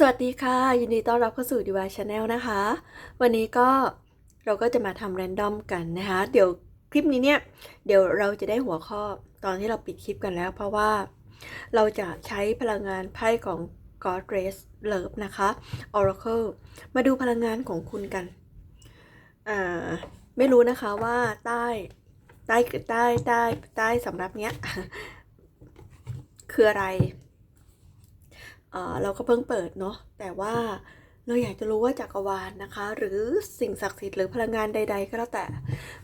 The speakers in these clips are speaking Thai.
สวัสดีค่ะ ยินดีต้อนรับเข้าสู่ DIY Channel นะคะ วันนี้ก็เราก็จะมาทำแรนดอมกันนะคะ เดี๋ยวคลิปนี้เนี่ยเดี๋ยวเราจะได้หัวข้อตอนที่เราปิดคลิปกันแล้ว เพราะว่าเราจะใช้พลังงานไพ่ของ God Race Love นะคะ Oracle มาดูพลังงานของคุณกันอ่าไม่รู้นะคะว่าใต้ใต้ใต้ใต้ใต้สำรับเนี้ยคืออะไร เราก็เพิ่งเปิดเนาะแต่ว่าเราอยากจะรู้ว่าจักรวาลนะคะ หรือสิ่งศักดิ์สิทธิ์หรือพลังงานใด ๆ ก็แล้วแต่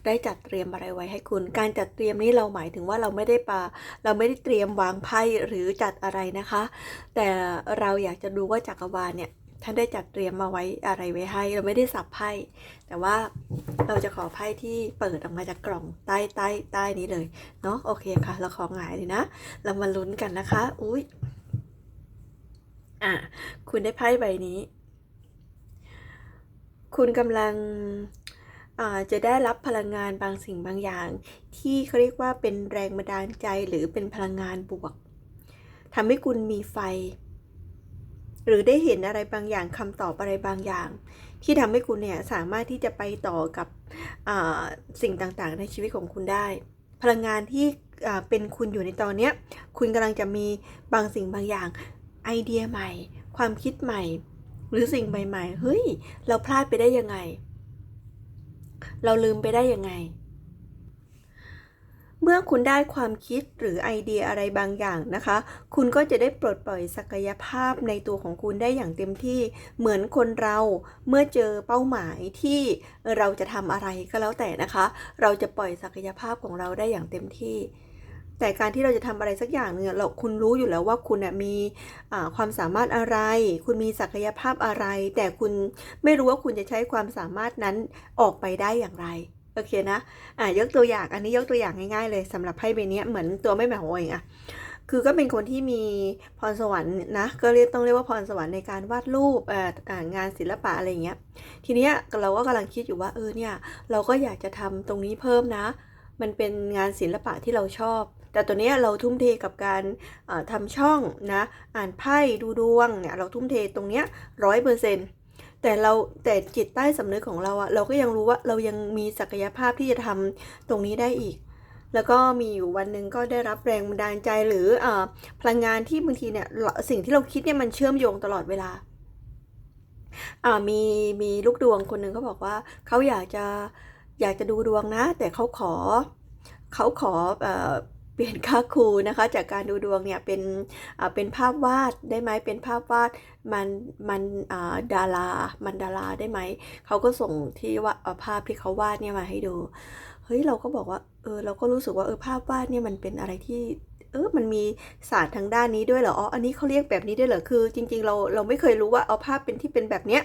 ได้จัดเตรียมอะไรไว้ให้คุณ การจัดเตรียมนี้เราหมายถึงว่าเราไม่ได้ปาเราไม่ได้เตรียมวางไพ่หรือจัดอะไรนะคะ แต่เราอยากจะดูว่าจักรวาลเนี่ยท่านได้จัดเตรียมมาไว้อะไรไว้ให้ เราไม่ได้สับไพ่แต่ว่าเราจะขอไพ่ที่เปิดออกมาจากกล่องใต้ใต้ใต้นี้เลยเนาะโอเคค่ะ เราขอหงายเลยนะ เรามาลุ้นกันนะคะ อุ้ย อะคุณได้ไพ่ใบนี้ คุณกำลังจะได้รับพลังงานบางสิ่งบางอย่าง ที่เขาเรียกว่าเป็นแรงบันดาลใจหรือเป็นพลังงานบวกทำให้คุณมีไฟ หรือได้เห็นอะไรบางอย่างคำตอบอะไรบางอย่าง ที่ทำให้คุณเนี่ยสามารถที่จะไปต่อกับสิ่งต่างๆ ในชีวิตของคุณได้ พลังงานที่เป็นคุณอยู่ในตอนเนี้ยคุณกำลังจะมีบางสิ่งบางอย่าง ไอเดียใหม่ ความคิดใหม่ หรือสิ่งใหม่ๆ เฮ้ย เราพลาดไปได้ยังไง เราลืมไปได้ยังไง เมื่อคุณได้ความคิดหรือไอเดียอะไรบางอย่างนะคะ คุณก็จะได้ปลดปล่อยศักยภาพในตัวของคุณได้อย่างเต็มที่ เหมือนคนเราเมื่อเจอเป้าหมายที่เราจะทำอะไรก็แล้วแต่นะคะ เราจะปล่อยศักยภาพของเราได้อย่างเต็มที่ แต่การที่เราจะทำอะไรสักอย่างหนึ่งอะเราคุณรู้อยู่แล้วว่าคุณน่ะมีความสามารถอะไร คุณมีศักยภาพอะไร แต่คุณไม่รู้ว่าคุณจะใช้ความสามารถนั้นออกไปได้อย่างไรโอเคนะอ่ายกตัวอย่างอันนี้ยกตัวอย่างง่ายๆเลยสำหรับไพ่ใบเนี้ยเหมือนตัวไม่หมายของเองอะคือก็เป็นคนที่มีพรสวรรค์นะก็เรียกต้องเรียกว่าพรสวรรค์ในการวาดรูปอ่องานศิลปะอะไรเงี้ยทีเนี้ยเราก็กำลังคิดอยู่ว่าเออเนี่ยเราก็อยากจะทำตรงนี้เพิ่มนะ มันเป็นงานศิลปะที่เราชอบ แต่ตัวนี้เราทุ่มเทกับการเอ่อทำช่องนะอ่านไพ่ดูดวงเนี่ยเราทุ่มเทตรงเนี้ยร้อยเปอร์เซ็นต์แต่เราแต่จิตใต้สำนึกของเราอะเราก็ยังรู้ว่าเรายังมีศักยภาพที่จะทำตรงนี้ได้อีก แล้วก็มีอยู่วันหนึ่งก็ได้รับแรงบันดาลใจหรืออพลังงานที่บางทีเนี่ยสิ่งที่เราคิดเนี่ยมันเชื่อมโยงตลอดเวลาอ่ามีมีลูกดวงคนหนึ่งเขาบอกว่าเขาอยากจะอยากจะดูดวงนะ แต่เขาขอเขาขออ เปลี่ยนค่าครูนะคะ จากการดูดวงเนี่ยเป็นอ่าเป็นภาพวาดได้ไหมเป็นภาพวาดมันมันอ่าดารามันดาราได้ไหมเขาก็ส่งที่ว่าภาพที่เขาวาดเนี่ยมาให้ดูเฮ้ยเราก็บอกว่าเออเราก็รู้สึกว่าเออภาพวาดเนี่ยมันเป็นอะไรที่ เออมันมีศาสตร์ทางด้านนี้ด้วยเหรออ๋ออันนี้เขาเรียกแบบนี้ด้วยเหรอคือ จริง ๆ เราเราไม่เคยรู้ว่าเอาภาพเป็นที่เป็นแบบเนี้ย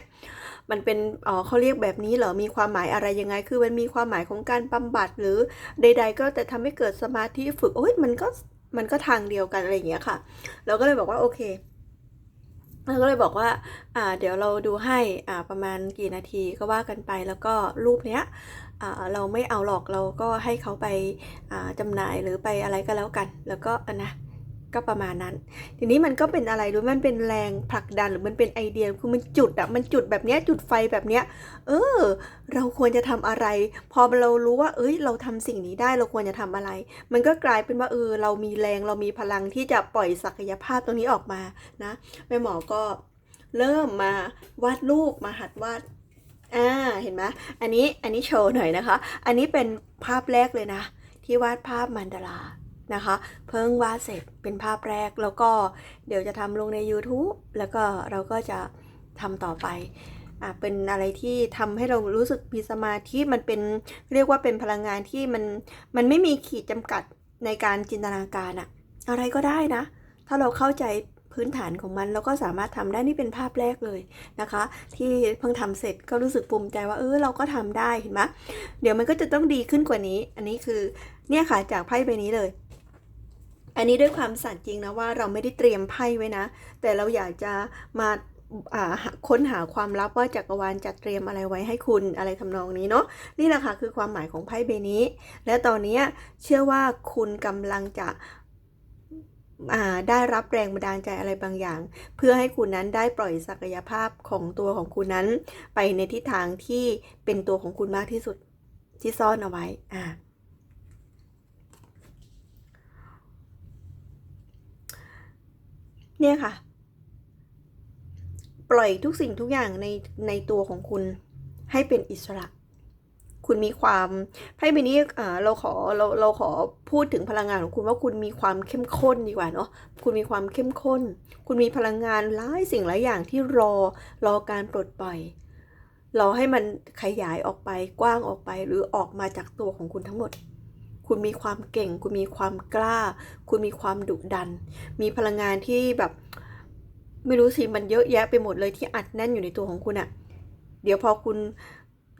มันเป็นอ๋อเขาเรียกแบบนี้เหรอมีความหมายอะไรยังไง คือมันมีความหมายของการบำบัดหรือใด ๆ ก็แต่ทำให้เกิดสมาธิฝึกโอ้ยมันก็มันก็ทางเดียวกันอะไรอย่างเงี้ยค่ะ เราก็เลยบอกว่าโอเคเราก็เลยบอกว่าอ่า เดี๋ยวเราดูให้อ่าประมาณกี่นาทีก็ว่ากันไปแล้วก็รูปเนี้ย เราไม่เอาหรอกเราก็ให้เขาไปอ่าจำหน่ายหรือไปอะไรก็แล้วกัน แล้วก็อะนะก็ประมาณนั้น ทีนี้มันก็เป็นอะไรรู้มันเป็นแรงผลักดันหรือมันเป็นไอเดียคือมันจุดอะมันจุดแบบเนี้ยจุดไฟแบบเนี้ยเออ เราควรจะทำอะไร พอเรารู้ว่า เอ้ย เราทำสิ่งนี้ได้เราควรจะทำอะไร มันก็กลายเป็นว่าเออเรามีแรงเรามีพลังที่จะปล่อยศักยภาพตรงนี้ออกมานะแม่หมอก็เริ่มมาวาดรูปมาหัดวาด อ่าเห็นไหมอันนี้อันนี้โชว์หน่อยนะคะ อันนี้เป็นภาพแรกเลยนะ ที่วาดภาพมันดารานะคะ เพิ่งวาดเสร็จเป็นภาพแรกแล้วก็เดี๋ยวจะทำลงใน YouTube แล้วก็เราก็จะทำต่อไปอะเป็นอะไรที่ทำให้เรารู้สึกมีสมาธิมันเป็นเรียกว่าเป็นพลังงานที่มันมันไม่มีขีดจำกัดในการจินตนาการอะอะไรก็ได้นะ ถ้าเราเข้าใจ พื้นฐานของมันเราก็สามารถทำได้นี่เป็นภาพแรกเลยนะคะ ที่เพิ่งทำเสร็จก็รู้สึกภูมิใจว่าเออเราก็ทำได้เห็นไหมเดี๋ยวมันก็จะต้องดีขึ้นกว่านี้ อันนี้คือเนี่ยค่ะจากไพ่ใบนี้เลยอันนี้ด้วยความสัตย์จริงนะว่าเราไม่ได้เตรียมไพ่ไว้นะ แต่เราอยากจะมาค้นหาความลับว่าจักรวาลจัดเตรียมอะไรไว้ให้คุณอะไรทำนองนี้เนาะนี่แหละค่ะคือความหมายของไพ่ใบนี้ และตอนนี้เชื่อว่าคุณกำลังจะ ได้รับแรงบันดาลใจอะไรบางอย่าง เพื่อให้คุณนั้นได้ปล่อยศักยภาพของตัวของคุณนั้น ไปในทิศทางที่เป็นตัวของคุณมากที่สุดที่ซ่อนเอาไว้อ่าเนี่ยค่ะ ปล่อยทุกสิ่งทุกอย่างในในตัวของคุณให้เป็นอิสระ คุณมีความไพ่ใบนี้เราขอเราเราขอพูดถึงพลังงานของคุณว่าคุณมีความเข้มข้นดีกว่าเนาะคุณมีความเข้มข้น คุณมีพลังงานหลายสิ่งหลายอย่างที่รอรอการปลดปล่อยรอให้มันขยายออกไปกว้างออกไปหรือออกมาจากตัวของคุณทั้งหมด คุณมีความเก่ง คุณมีความกล้า คุณมีความดุดัน มีพลังงานที่แบบไม่รู้สิมันเยอะแยะไปหมดเลยที่อัดแน่นอยู่ในตัวของคุณอะเดี๋ยวพอคุณ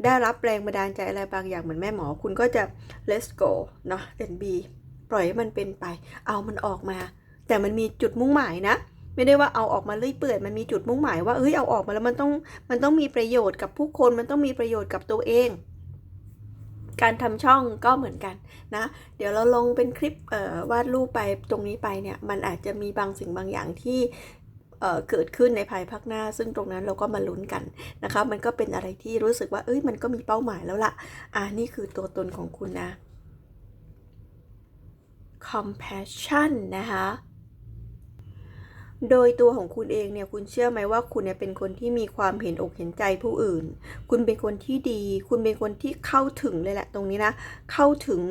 ได้รับแรงบันดาลใจอะไรบางอย่างเหมือนแม่หมอ คุณก็จะ let's go เนาะ and be ปล่อยให้มันเป็นไป เอามันออกมา แต่มันมีจุดมุ่งหมายนะ ไม่ได้ว่าเอาออกมาเลื่อยเปื่อย มันมีจุดมุ่งหมายว่า เอ้ย เอาออกมาแล้วมันต้อง มันต้องมีประโยชน์กับผู้คน มันต้องมีประโยชน์กับตัวเอง การทำช่องก็เหมือนกันนะ เดี๋ยวเราลงเป็นคลิปวาดรูปไปตรงนี้ไปเนี่ย มันอาจจะมีบางสิ่งบางอย่างที่ เกิดขึ้นในภายภาคหน้า ซึ่งตรงนั้นเราก็มาลุ้นกันนะคะ มันก็เป็นอะไรที่รู้สึกว่า เอ้ย มันก็มีเป้าหมายแล้วล่ะ อ่า นี่คือตัวตนของคุณนะ compassion นะคะ โดยตัวของคุณเองเนี่ย คุณเชื่อไหมว่าคุณเนี่ยเป็นคนที่มีความเห็นอกเห็นใจผู้อื่น คุณเป็นคนที่ดี คุณเป็นคนที่เข้าถึงเลยแหละตรงนี้นะ เข้าถึง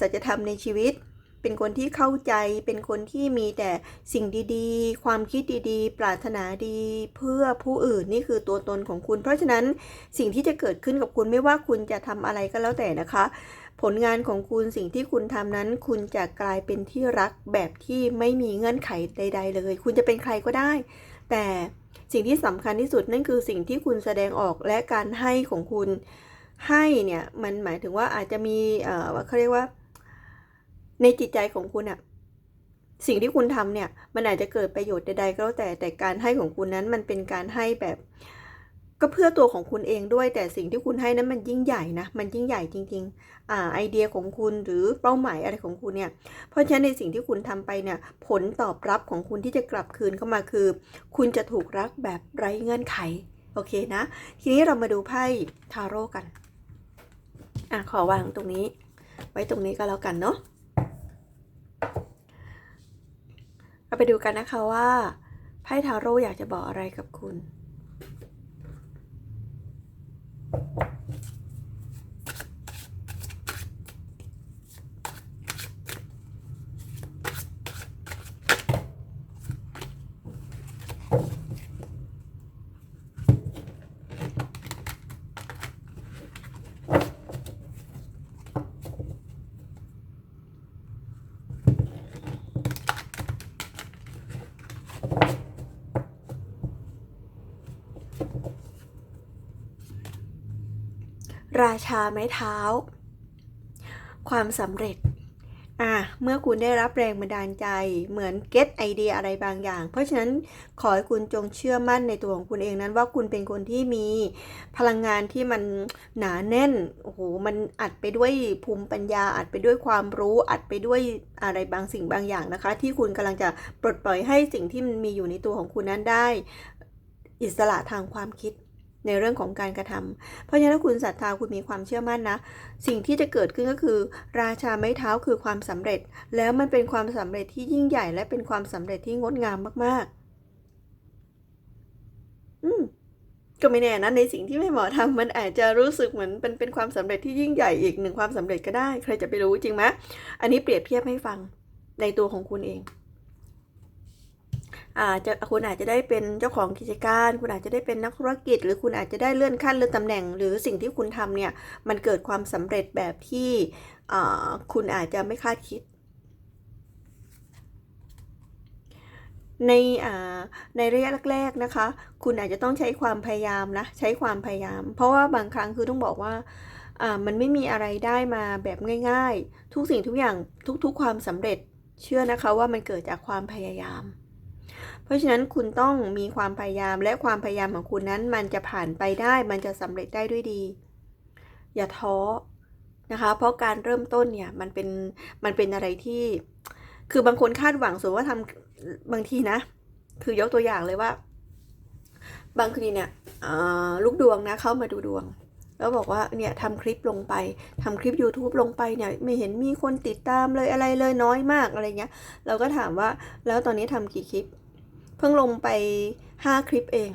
สัจธรรมในชีวิต เป็นคนที่เข้าใจ เป็นคนที่มีแต่สิ่งดีๆ ความคิดดีๆ ปรารถนาดีเพื่อผู้อื่นนี่คือตัวตนของคุณ เพราะฉะนั้นสิ่งที่จะเกิดขึ้นกับคุณไม่ว่าคุณจะทำอะไรก็แล้วแต่นะคะ ผลงานของคุณสิ่งที่คุณทำนั้น คุณจะกลายเป็นที่รักแบบที่ไม่มีเงื่อนไขใด ๆ เลย คุณจะเป็นใครก็ได้ แต่สิ่งที่สำคัญที่สุดนั่นคือสิ่งที่คุณแสดงออกและการให้ของคุณให้เนี่ยมันหมายถึงว่าอาจจะมีเอ่อเขาเรียกว่า ในจิตใจของคุณอะสิ่งที่คุณทำเนี่ย มันอาจจะเกิดประโยชน์ใดๆก็แล้วแต่แต่การให้ของคุณนั้นมันเป็นการให้แบบ ก็เพื่อตัวของคุณเองด้วย แต่สิ่งที่คุณให้นั้นมันยิ่งใหญ่นะมันยิ่งใหญ่จริง ๆ อ่าไอเดียของคุณหรือเป้าหมายอะไรของคุณเนี่ย เพราะฉะนั้นในสิ่งที่คุณทำไปเนี่ย ผลตอบรับของคุณที่จะกลับคืนเข้ามาคือ คุณจะถูกรักแบบไร้เงื่อนไขโอเคนะ ทีนี้เรามาดูไพ่ทาโร่กันอะขอวางตรงนี้ ไว้ตรงนี้ก็แล้วกันเนาะเรา ไปดูกันนะคะว่าไพ่ทาโร่อยากจะบอกอะไรกับคุณรา ชาไม้เท้า ความสำเร็จอะเมื่อคุณได้รับแรงบันดาลใจเหมือนเก็ตไอเดียอะไรบางอย่าง เพราะฉะนั้นขอให้คุณจงเชื่อมั่นในตัวของคุณเองนั้น ว่าคุณเป็นคนที่มีพลังงานที่มันหนาแน่นโอ้โหมันอัดไปด้วยภูมิปัญญา อัดไปด้วยความรู้อัดไปด้วยอะไรบางสิ่งบางอย่างนะคะ ที่คุณกำลังจะปลดปล่อยให้สิ่งที่มันมีอยู่ในตัวของคุณนั้นได้ อิสระทางความคิด ในเรื่องของการกระทำเพราะฉะนั้นคุณศรัทธาคุณมีความเชื่อมั่นนะ สิ่งที่จะเกิดขึ้นก็คือ ราชาไม้เท้าคือความสำเร็จ แล้วมันเป็นความสำเร็จที่ยิ่งใหญ่ และเป็นความสำเร็จที่งดงามมาก ๆ อืมก็ไม่แน่นะในสิ่งที่แม่หมอทำมันอาจจะรู้สึกเหมือนเป็นเป็นความสำเร็จที่ยิ่งใหญ่อีกหนึ่งความสำเร็จก็ได้ ใครจะไปรู้จริงไหมอันนี้เปรียบเทียบให้ฟังในตัวของคุณเอง อาจจะคุณอาจจะได้เป็นเจ้าของกิจการ คุณอาจจะได้เป็นนักธุรกิจ หรือคุณอาจจะได้เลื่อนขั้นเลื่อนตำแหน่ง หรือสิ่งที่คุณทำเนี่ยมันเกิดความสำเร็จแบบที่คุณอาจจะไม่คาดคิดในในระยะแรกๆนะคะ คุณอาจจะต้องใช้ความพยายามนะใช้ความพยายาม เพราะว่าบางครั้งคือต้องบอกว่ามันไม่มีอะไรได้มาแบบง่าย ๆ ทุกสิ่งทุกอย่างทุกๆความสำเร็จเชื่อนะคะว่ามันเกิดจากความพยายาม เพราะฉะนั้นคุณต้องมีความพยายามและความพยายามของคุณนั้น มันจะผ่านไปได้มันจะสำเร็จได้ด้วยดี อย่าท้อนะคะ เพราะการเริ่มต้นเนี่ยมันเป็นมันเป็นอะไรที่ คือบางคนคาดหวังสมมติว่าทำบางทีนะ คือยกตัวอย่างเลยว่า บางทีเนี่ยลูกดวงนะเข้ามาดูดวงแล้วบอกว่าเนี่ยทำคลิปลงไปทำคลิป YouTube ลงไปเนี่ยไม่เห็นมีคนติดตามเลยอะไรเลยน้อยมากอะไรเงี้ย เราก็ถามว่าแล้วตอนนี้ทำกี่คลิป เพิ่งลงไป 5 คลิปเอง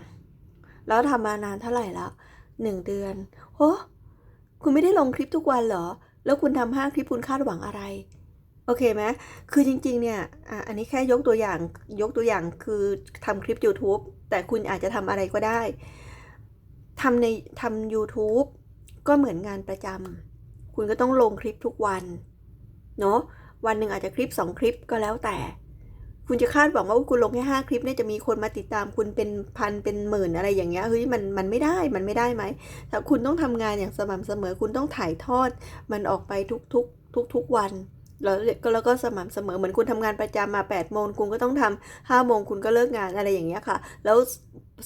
แล้วทำมานานเท่าไหร่แล้วหนึ่งเดือนโหคุณไม่ได้ลงคลิปทุกวันเหรอ แล้วคุณทำห้าคลิปคุณคาดหวังอะไร โอเคไหมคือจริง ๆ เนี่ยออันนี้แค่ยกตัวอย่าง ยกตัวอย่างคือทำคลิป YouTube แต่คุณอาจจะทำอะไรก็ได้ ทำในทำ YouTube ก็เหมือนงานประจำ คุณก็ต้องลงคลิปทุกวัน เนาะ วันหนึ่งอาจจะคลิป 2 คลิปก็แล้วแต่ คุณจะคาดหวังว่าคุณลงแค่ห้าคลิปเนี่ยจะมีคนมาติดตามคุณเป็นพันเป็นหมื่นอะไรอย่างเงี้ยเฮ้ยมันมันไม่ได้มันไม่ได้ไหมแต่คุณต้องทำงานอย่างสม่ำเสมอ คุณต้องถ่ายทอด มันออกไปทุกทุกทุกทุกวันแล้วก็แล้วก็สม่ำเสมอเหมือนคุณทำงานประจำมา8ปดโมงคุณก็ต้องทำห้าโมงคุณก็เลิกงานอะไรอย่างเงี้ยค่ะ แล้ว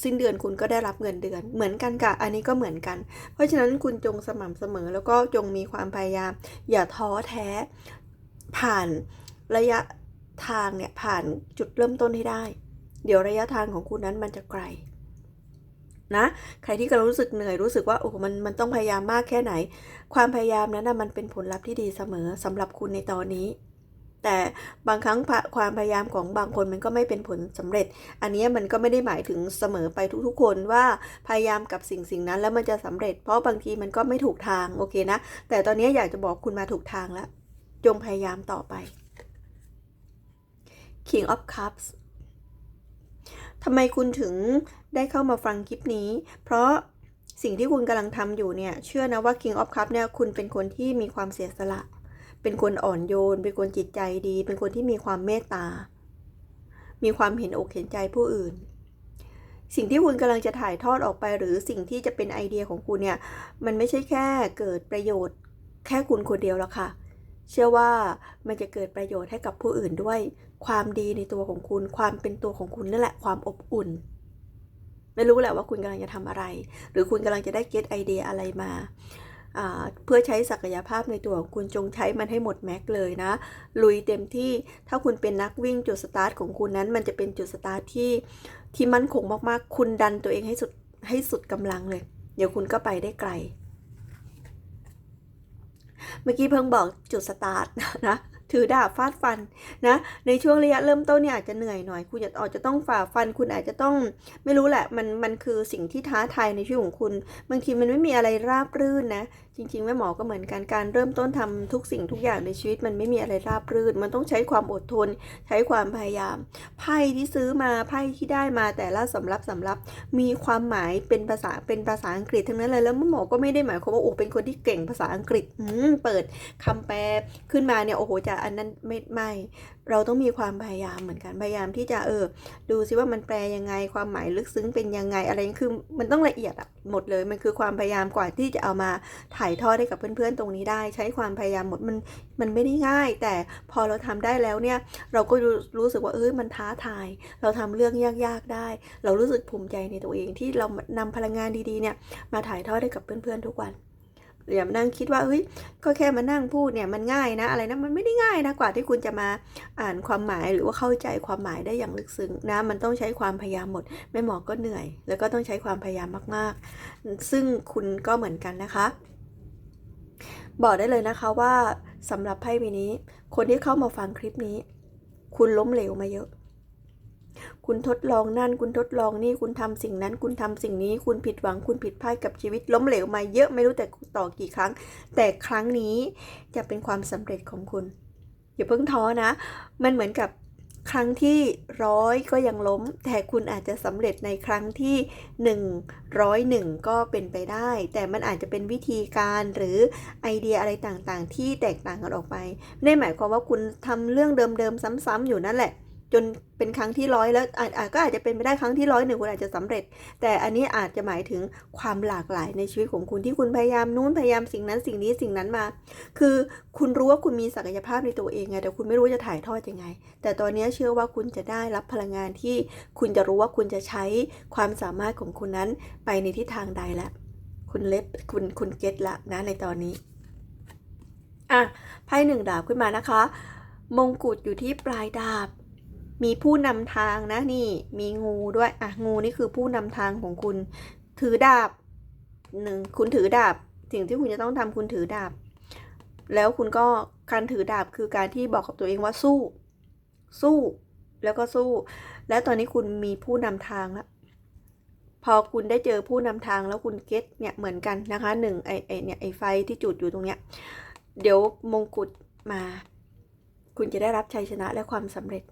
สิ้นเดือนคุณก็ได้รับเงินเดือน เหมือนกันค่ะ อันนี้ก็เหมือนกัน เพราะฉะนั้นคุณจงสม่ำเสมอแล้วก็จงมีความพยายาม อย่าท้อแท้ผ่านระยะ ทางเนี่ยผ่านจุดเริ่มต้นให้ได้ เดี๋ยวระยะทางของคุณนั้นมันจะไกลนะใครที่กำลังรู้สึกเหนื่อยรู้สึกว่าโอ้โหมันมันต้องพยายามมากแค่ไหน ความพยายามนั้นนะมันเป็นผลลัพธ์ที่ดีเสมอสำหรับคุณในตอนนี้ แต่บางครั้งความพยายามของบางคนมันก็ไม่เป็นผลสำเร็จ อันนี้มันก็ไม่ได้หมายถึงเสมอไปทุกๆ คนว่าพยายามกับสิ่งสิ่งนั้นแล้วมันจะสำเร็จ เพราะบางทีมันก็ไม่ถูกทางโอเคนะ แต่ตอนนี้อยากจะบอกคุณมาถูกทางแล้ว จงพยายามต่อไป King of Cups ทำไมคุณถึงได้เข้ามาฟังคลิปนี้ เพราะสิ่งที่คุณกำลังทำอยู่เนี่ย เชื่อนะว่า King of Cups เนี่ยคุณเป็นคนที่มีความเสียสละ เป็นคนอ่อนโยน เป็นคนจิตใจดี เป็นคนที่มีความเมตตา มีความเห็นอกเห็นใจผู้อื่น สิ่งที่คุณกำลังจะถ่ายทอดออกไปหรือสิ่งที่จะเป็นไอเดียของคุณเนี่ย มันไม่ใช่แค่เกิดประโยชน์แค่คุณคนเดียวแล้วค่ะ เชื่อว่ามันจะเกิดประโยชน์ให้กับผู้อื่นด้วย ความดีในตัวของคุณ ความเป็นตัวของคุณนั่นแหละความอบอุ่น ไม่รู้แหละว่าคุณกำลังจะทำอะไร หรือคุณกำลังจะได้เก็ตไอเดียอะไรมาเพื่อใช้ศักยภาพในตัวของคุณจงใช้มันให้หมดแม็กเลยนะ ลุยเต็มที่ถ้าคุณเป็นนักวิ่งจุดสตาร์ทของคุณนั้น มันจะเป็นจุดสตาร์ทที่ที่มั่นคงมากๆ คุณดันตัวเองให้สุดให้สุดกำลังเลย เดี๋ยวคุณก็ไปได้ไกล เมื่อกี้เพิ่งบอกจุดสตาร์ทนะถือดาบฟาดฟันนะในช่วงระยะเริ่มต้นเนี่ยอาจจะเหนื่อยหน่อย คุณอาจจะต้องฝ่าฟัน คุณอาจจะต้องไม่รู้แหละมันมันคือสิ่งที่ท้าทายในชีวิตของคุณ บางทีมันไม่มีอะไรราบรื่นนะจริงๆแม่หมอก็เหมือนกันการเริ่มต้นทำทุกสิ่งทุกอย่างในชีวิต มันไม่มีอะไรราบรื่น มันต้องใช้ความอดทน ใช้ความพยายาม ไพ่ที่ซื้อมาไพ่ที่ได้มาแต่ละสำรับสำรับมีความหมายเป็นภาษาเป็นภาษาอังกฤษทั้งนั้นเลยแล้วมหมอก็ไม่ได้หมายความว่าโอ้เป็นคนที่เก่งภาษาอังกฤษอืเปิดคำแปลขึ้นมาเนี่ยโอ้โหจะอันนั้นไม่ไม่ เราต้องมีความพยายามเหมือนกันพยายามที่จะเออ ดูซิว่ามันแปลยังไงความหมายลึกซึ้งเป็นยังไงอะไรคือมันต้องละเอียดอะหมดเลย มันคือความพยายามกว่าที่จะเอามาถ่ายทอดให้กับเพื่อนๆตรงนี้ได้ ใช้ความพยายามหมดมันมันไม่ได้ง่าย แต่พอเราทำได้แล้วเนี่ย เราก็รู้รู้สึกว่าเอ้ยมันท้าทาย เราทำเรื่องยากๆได้ เรารู้สึกภูมิใจในตัวเองที่เรานำพลังงานดีๆเนี่ยมาถ่ายทอดให้กับเพื่อนๆทุกวัน อย่ามานั่งคิดว่าเฮ้ยก็แค่มานั่งพูดเนี่ยมันง่ายนะ อะไรนะมันไม่ได้ง่ายนะกว่าที่คุณจะมาอ่านความหมายหรือว่าเข้าใจความหมายได้อย่างลึกซึ้งนะมันต้องใช้ความพยายามหมดแม่หมอก็เหนื่อย แล้วก็ต้องใช้ความพยายามมากๆ ซึ่งคุณก็เหมือนกันนะคะ บอกได้เลยนะคะว่าสำหรับไพ่ใบนี้ คนที่เข้ามาฟังคลิปนี้ คุณล้มเหลวมาเยอะ คุณทดลองนั่น คุณทดลองนี่ คุณทำสิ่งนั้น คุณทำสิ่งนี้ คุณผิดหวัง คุณผิดพลาดกับชีวิต ล้มเหลวมาเยอะไม่รู้แต่ต่อกี่ครั้ง แต่ครั้งนี้จะเป็นความสำเร็จของคุณ อย่าเพิ่งท้อนะ มันเหมือนกับครั้งที่ร้อยก็ยังล้ม แต่คุณอาจจะสำเร็จในครั้งที่หนึ่งร้อยหนึ่งก็เป็นไปได้ แต่มันอาจจะเป็นวิธีการหรือไอเดียอะไรต่างๆ ที่แตกต่างกันออกไปไม่ได้หมายความว่าคุณทำเรื่องเดิมๆ ซ้ำๆอยู่นั่นแหละ จนเป็นครั้งที่ร้อยแล้วอาจก็อาจจะเป็นไปได้ครั้งที่ร้อยหนึ่งคุณอาจจะสำเร็จ แต่อันนี้อาจจะหมายถึงความหลากหลายในชีวิตของคุณที่คุณพยายามนู้นพยายามสิ่งนั้นสิ่งนี้สิ่งนั้นมา คือคุณรู้ว่าคุณมีศักยภาพในตัวเองไงแต่คุณไม่รู้จะถ่ายทอดยังไง แต่ตอนนี้เชื่อว่าคุณจะได้รับพลังงานที่คุณจะรู้ว่าคุณจะใช้ความสามารถของคุณนั้นไปในทิศทางใดแล้วคุณเล็บคุณคุณเก็ตละนะในตอนนี้อะไพ่หนึ่งดาบขึ้นมานะคะ มงกุฎอยู่ที่ปลายดาบ มีผู้นำทางนะนี่มีงูด้วยอะงูนี่คือผู้นำทางของคุณ ถือดาบหนึ่งคุณถือดาบ สิ่งที่คุณจะต้องทำคุณถือดาบ แล้วคุณก็การถือดาบคือการที่บอกกับตัวเองว่าสู้ สู้แล้วก็สู้ และตอนนี้คุณมีผู้นำทางแล้วพอคุณได้เจอผู้นำทางแล้วคุณเก็ตเนี่ยเหมือนกันนะคะหนึ่งไอไอเนี่ยไอไฟที่จุดอยู่ตรงเนี้ยเดี๋ยวมงกุฎมา คุณจะได้รับชัยชนะและความสำเร็จ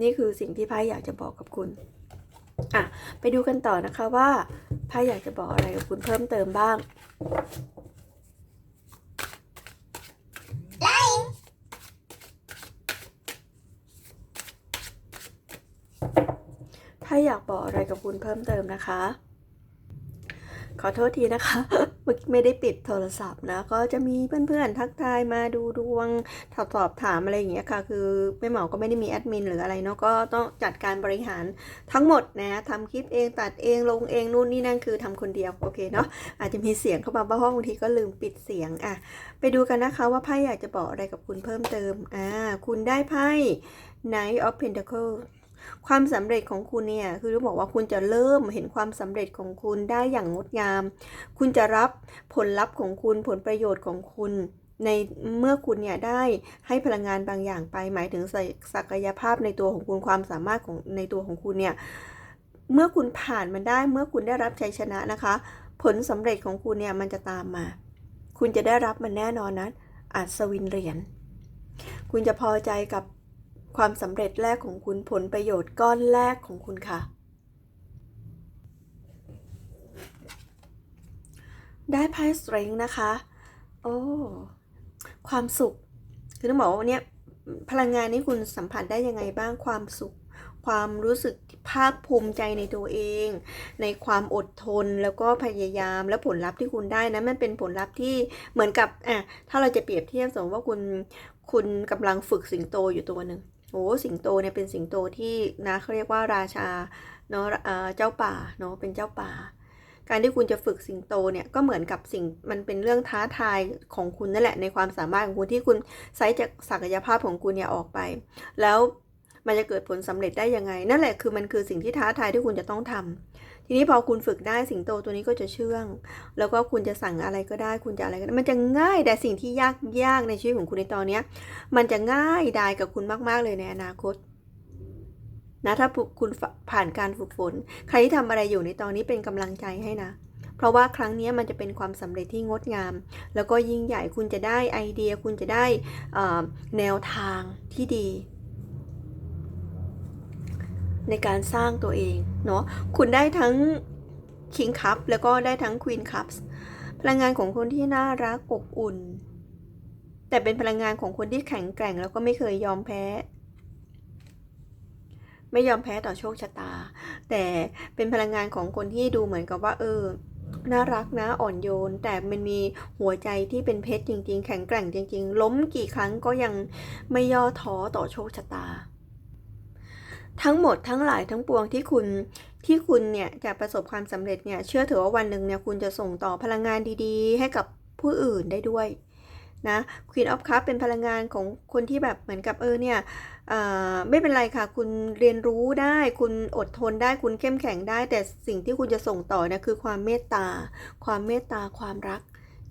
นี่คือสิ่งที่ไพ่อยากจะบอกกับคุณอะไปดูกันต่อนะคะว่าไพ่อยากจะบอกอะไรกับคุณเพิ่มเติมบ้างถ้าอยากบอกอะไรกับคุณเพิ่มเติมนะคะ ขอโทษทีนะคะไม่ได้ปิดโทรศัพท์นะ ก็จะมีเพื่อนๆทักทายมาดูดวงสอบถามอะไรอย่างเงี้ยค่ะ คือแม่เหมาก็ไม่ได้มีแอดมินหรืออะไรเนาะก็ต้องจัดการบริหารทั้งหมดนะทำคลิปเองตัดเองลงเองนู่นนี่นั่นคือทำคนเดียวโอเคเนาะอาจจะมีเสียงเข้ามาบ้างบางทีก็ลืมปิดเสียงอะไปดูกันนะคะว่าไพ่อยากจะบอกอะไรกับคุณเพิ่มเติมอ่าคุณได้ไพ่ Knight of Pentacles ความสำเร็จของคุณเนี่ยคือต้องบอกว่าคุณจะเริ่มเห็นความสำเร็จของคุณได้อย่างงดงาม คุณจะรับผลลัพธ์ของคุณผลประโยชน์ของคุณในเมื่อคุณเนี่ยได้ให้พลังงานบางอย่างไป หมายถึงศักยภาพในตัวของคุณความสามารถของในตัวของคุณเนี่ยเมื่อคุณผ่านมันได้เมื่อคุณได้รับชัยชนะนะคะ ผลสำเร็จของคุณเนี่ยมันจะตามมา คุณจะได้รับมันแน่นอนนะอัศวินเหรียญคุณจะพอใจกับ ความสำเร็จแรกของคุณผลประโยชน์ก้อนแรกของคุณค่ะ ได้ไพ่สตริงนะคะ โอ้ ความสุข คือต้องบอกว่าเนี่ยพลังงานนี้คุณสัมผัสได้ยังไงบ้างความสุข ความรู้สึกภาคภูมิใจในตัวเอง ในความอดทนแล้วก็พยายามและผลลัพธ์ที่คุณได้นะมันเป็นผลลัพธ์ที่เหมือนกับอะถ้าเราจะเปรียบเทียบสมมติว่าคุณคุณกำลังฝึกสิงโตอยู่ตัวหนึ่ง โอ้สิงโตเนี่ยเป็นสิงโตที่นะเขาเรียกว่าราชาเนาะเจ้าป่าเนาะเป็นเจ้าป่า การที่คุณจะฝึกสิงโตเนี่ยก็เหมือนกับสิ่งมันเป็นเรื่องท้าทายของคุณนั่นแหละในความสามารถของคุณที่คุณใช้จากศักยภาพของคุณเนี่ยออกไป แล้วมันจะเกิดผลสำเร็จได้ยังไง นั่นแหละคือมันคือสิ่งที่ท้าทายที่คุณจะต้องทำ ทีนี้พอคุณฝึกได้สิงโตตัวนี้ก็จะเชื่อง แล้วก็คุณจะสั่งอะไรก็ได้คุณจะอะไรก็ได้มันจะง่ายแต่สิ่งที่ยากยากในชีวิตของคุณในตอนนี้มันจะง่ายดายกับคุณมากๆเลยในอนาคตนะถ้าคุณผ่านการฝึกฝน ใครที่ทำอะไรอยู่ในตอนนี้เป็นกำลังใจให้นะ เพราะว่าครั้งนี้มันจะเป็นความสำเร็จที่งดงาม แล้วก็ยิ่งใหญ่คุณจะได้ไอเดีย คุณจะได้แนวทางที่ดี ในการสร้างตัวเองเนาะคุณได้ทั้ง King Cup แล้วก็ได้ทั้ง Queen Cups พลังงานของคนที่น่ารักอบอุ่น แต่เป็นพลังงานของคนที่แข็งแกร่งแล้วก็ไม่เคยยอมแพ้ ไม่ยอมแพ้ต่อโชคชะตา แต่เป็นพลังงานของคนที่ดูเหมือนกับว่า เออน่ารักนะอ่อนโยน แต่มันมีหัวใจที่เป็นเพชรจริง ๆ แข็งแกร่งจริง ๆ ล้มกี่ครั้งก็ยังไม่ย่อท้อต่อโชคชะตา ทั้งหมดทั้งหลายทั้งปวงที่คุณที่คุณเนี่ยจะประสบความสำเร็จเนี่ยเชื่อเถอะว่าวันหนึ่งเนี่ยคุณจะส่งต่อพลังงานดีๆ ให้กับผู้อื่นได้ด้วยนะ Queen of Cup เป็นพลังงานของคนที่แบบเหมือนกับเออเนี่ยไม่เป็นไรค่ะ คุณเรียนรู้ได้ คุณอดทนได้ คุณเข้มแข็งได้ แต่สิ่งที่คุณจะส่งต่อเนี่ยคือความเมตตา ความเมตตา ความรัก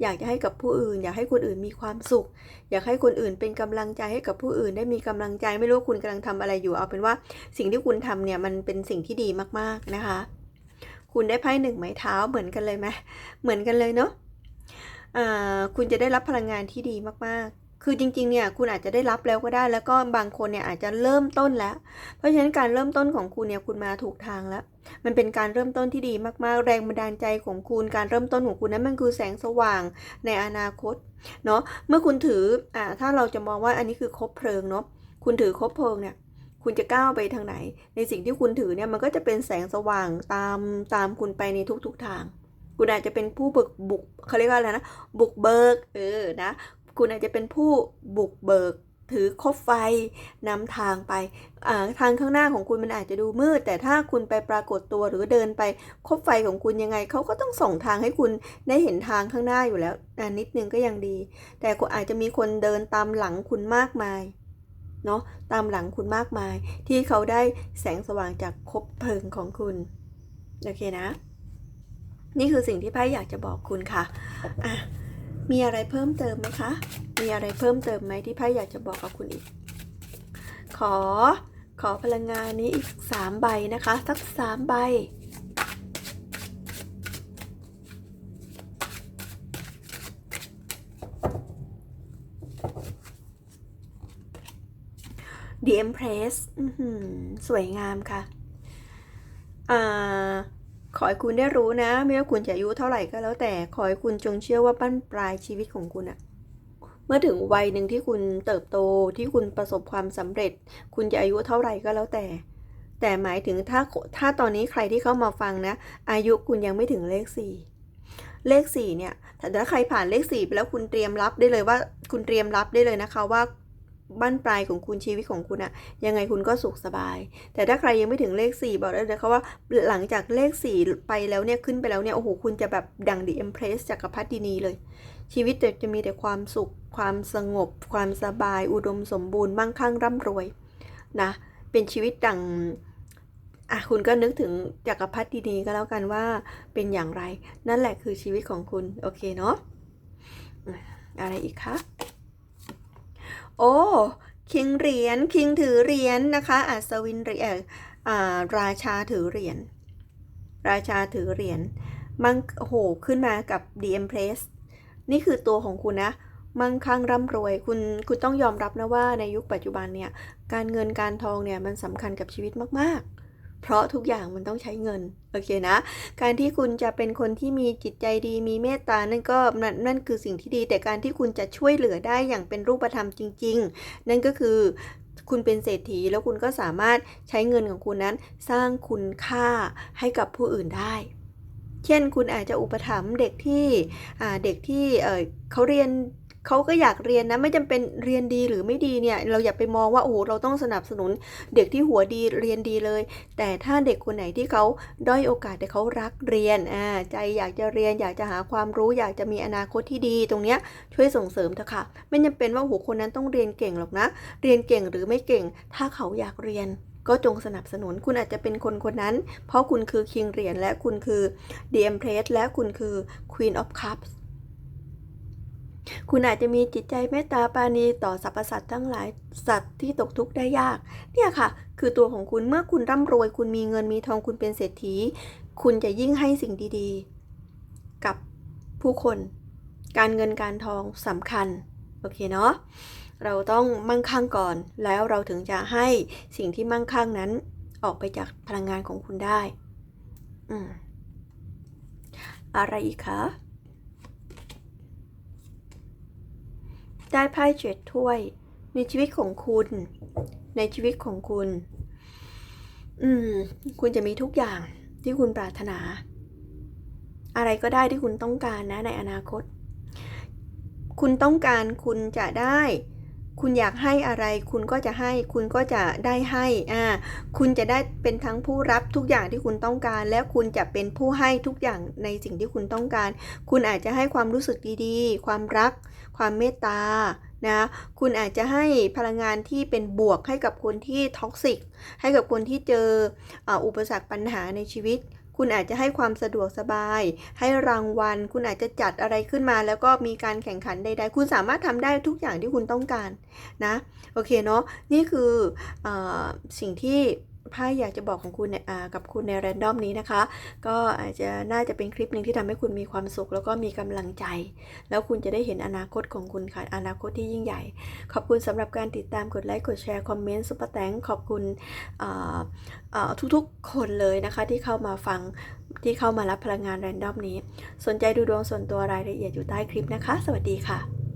อยากจะให้กับผู้อื่น อยากให้คนอื่นมีความสุข อยากให้คนอื่นเป็นกำลังใจให้กับผู้อื่น ได้มีกำลังใจไม่รู้คุณกำลังทำอะไรอยู่ เอาเป็นว่าสิ่งที่คุณทำเนี่ยมันเป็นสิ่งที่ดีมากๆนะคะ คุณได้ไพ่หนึ่งไม้เท้าเหมือนกันเลยไหมเหมือนกันเลยเนาะคุณจะได้รับพลังงานที่ดีมากๆ คือจริงๆเนี่ยคุณอาจจะได้รับแล้วก็ได้ แล้วก็บางคนเนี่ยอาจจะเริ่มต้นแล้ว เพราะฉะนั้นการเริ่มต้นของคุณเนี่ยคุณมาถูกทางแล้ว มันเป็นการเริ่มต้นที่ดีมากๆ แรงบันดาลใจของคุณ การเริ่มต้นของคุณนั้นมันคือแสงสว่างในอนาคตเนาะ เมื่อคุณถืออ่าถ้าเราจะมองว่าอันนี้คือคบเพลิงเนาะ คุณถือคบเพลิงเนี่ยคุณจะก้าวไปทางไหน ในสิ่งที่คุณถือเนี่ยมันก็จะเป็นแสงสว่างตามตามคุณไปในทุกๆทางคุณอาจจะเป็นผู้บุกบุกเขาเรียกว่าอะไรนะบุกเบิกเออนะ คุณอาจจะเป็นผู้บุกเบิกถือคบไฟนำทางไป ทางข้างหน้าของคุณมันอาจจะดูมืด แต่ถ้าคุณไปปรากฏตัวหรือเดินไปคบไฟของคุณยังไง เขาก็ต้องส่งทางให้คุณได้เห็นทางข้างหน้าอยู่แล้วนิดนึงก็ยังดี แต่อาจจะมีคนเดินตามหลังคุณมากมายเนาะตามหลังคุณมากมาย ที่เขาได้แสงสว่างจากคบเพลิงของคุณโอเคนะ นี่คือสิ่งที่ไพ่อยากจะบอกคุณค่ะอะ มีอะไรเพิ่มเติมไหมคะ มีอะไรเพิ่มเติมไหมที่ไพ่อยากจะบอกกับคุณอีก ขอ ขอพลังงานนี้อีกสามใบนะคะ สักสามใบ The Empress อื้อหือสวยงามค่ะ อ่า ขอให้คุณได้รู้นะ ไม่ว่าคุณจะอายุเท่าไหร่ก็แล้วแต่ ขอให้คุณจงเชื่อว่าบั้นปลายชีวิตของคุณอะเมื่อถึงวัยหนึ่งที่คุณเติบโตที่คุณประสบความสำเร็จ คุณจะอายุเท่าไหร่ก็แล้วแต่ แต่หมายถึงถ้าถ้าตอนนี้ใครที่เข้ามาฟังนะ อายุคุณยังไม่ถึงเลขสี่เลขสี่เนี่ยแต่ถ้าใครผ่านเลขสี่ไปแล้วคุณเตรียมรับได้เลยว่า คุณเตรียมรับได้เลยนะคะว่า บ้านปลายของคุณชีวิตของคุณอะยังไงคุณก็สุขสบาย แต่ถ้าใครยังไม่ถึงเลขสี่บอกได้เลยค่ะว่าหลังจากเลขสี่ไปแล้วเนี่ยขึ้นไปแล้วเนี่ยโอ้โหคุณจะแบบดังดีเอ็มเพรสจากกัพัดินีเลย ชีวิตจะมีแต่ความสุข ความสงบ ความสบาย อุดมสมบูรณ์มั่งคั่งร่ำรวยนะเป็นชีวิตดังอะคุณก็นึกถึงจักรพรรดินีก็แล้วกันว่าเป็นอย่างไร นั่นแหละคือชีวิตของคุณ โอเคเนาะอะไรอีกคะ โอ้คิงเหรียญคิงถือเหรียญนะคะอัศวินเหรียญราชาถือเหรียญราชาถือเหรียญมังโหขึ้นมากับ d m p r e s s นี่คือตัวของคุณนะมั่งคั่งร่ำรวยคุณคุณต้องยอมรับนะว่าในยุคปัจจุบันเนี่ยการเงินการทองเนี่ยมันสำคัญกับชีวิตมากๆ เพราะทุกอย่างมันต้องใช้เงิน โอเคนะ การที่คุณจะเป็นคนที่มีจิตใจดีมีเมตตา นั่นก็นั่นนั่นคือสิ่งที่ดี แต่การที่คุณจะช่วยเหลือได้อย่างเป็นรูปธรรมจริง ๆ นั่นก็คือคุณเป็นเศรษฐีแล้วคุณก็สามารถใช้เงินของคุณนั้นสร้างคุณค่าให้กับผู้อื่นได้ เช่น คุณอาจจะอุปถัมภ์เด็กที่เด็กที่เขาเรียน เขาก็อยากเรียนนะไม่จำเป็นเรียนดีหรือไม่ดีเนี่ยเราอย่าไปมองว่าโอ้โหเราต้องสนับสนุนเด็กที่หัวดีเรียนดีเลย แต่ถ้าเด็กคนไหนที่เขาด้อยโอกาสแต่เขารักเรียนอ่าใจอยากจะเรียนอยากจะหาความรู้ อยากจะมีอนาคตที่ดี ตรงเนี้ยช่วยส่งเสริมเถอะค่ะ ไม่จำเป็นว่าโอ้โหคนนั้นต้องเรียนเก่งหรอกนะ เรียนเก่งหรือไม่เก่ง ถ้าเขาอยากเรียนก็จงสนับสนุนคุณอาจจะเป็นคนคนนั้น เพราะคุณคือคิงเหรียญและคุณคือ The Empress และคุณคือ Queen of Cups คุณอาจจะมีจิตใจเมตตาปราณีต่อสรรพสัตว์ทั้งหลายสัตว์ที่ตกทุกข์ได้ยาก เนี่ยค่ะ คือตัวของคุณเมื่อคุณร่ำรวย คุณมีเงินมีทองคุณเป็นเศรษฐี คุณจะยิ่งให้สิ่งดีๆ กับผู้คน การเงินการทองสำคัญ โอเคเนาะเราต้องมั่งคั่งก่อน แล้วเราถึงจะให้สิ่งที่มั่งคั่งนั้นออกไปจากพลังงานของคุณได้ อืม อะไรอีกคะ ได้ไพ่เจ็ดถ้วย ในชีวิตของคุณ ในชีวิตของคุณ อืม คุณจะมีทุกอย่างที่คุณปรารถนา อะไรก็ได้ที่คุณต้องการนะในอนาคต คุณต้องการคุณจะได้ คุณอยากให้อะไร คุณก็จะให้ คุณก็จะได้ให้อ่าคุณจะได้เป็นทั้งผู้รับทุกอย่างที่คุณต้องการ และคุณจะเป็นผู้ให้ทุกอย่างในสิ่งที่คุณต้องการ คุณอาจจะให้ความรู้สึกดีๆ ความรัก ความเมตตานะคุณอาจจะให้พลังงานที่เป็นบวกให้กับคนที่ท็อกซิกให้กับคนที่เจออ,อุปสรรคปัญหาในชีวิต คุณอาจจะให้ความสะดวกสบาย ให้รางวัล คุณอาจจะจัดอะไรขึ้นมา แล้วก็มีการแข่งขันใดๆ คุณสามารถทำได้ทุกอย่างที่คุณต้องการนะ โอเคเนาะ นี่คืออสิ่งที่ ไพ่อยากจะบอกของคุณเนี่ยกับคุณในแรนดอมนี้นะคะ ก็อาจจะน่าจะเป็นคลิปหนึ่งที่ทำให้คุณมีความสุข แล้วก็มีกำลังใจ แล้วคุณจะได้เห็นอนาคตของคุณค่ะ อนาคตที่ยิ่งใหญ่ ขอบคุณสำหรับการติดตามกดไลค์กดแชร์คอมเมนต์ซุปเปอร์แตงขอบคุณทุกๆคนเลยนะคะที่เข้ามาฟังที่เข้ามารับพลังงานแรนดอมนี้ สนใจดูดวงส่วนตัวรายละเอียดอยู่ใต้คลิปนะคะ สวัสดีค่ะ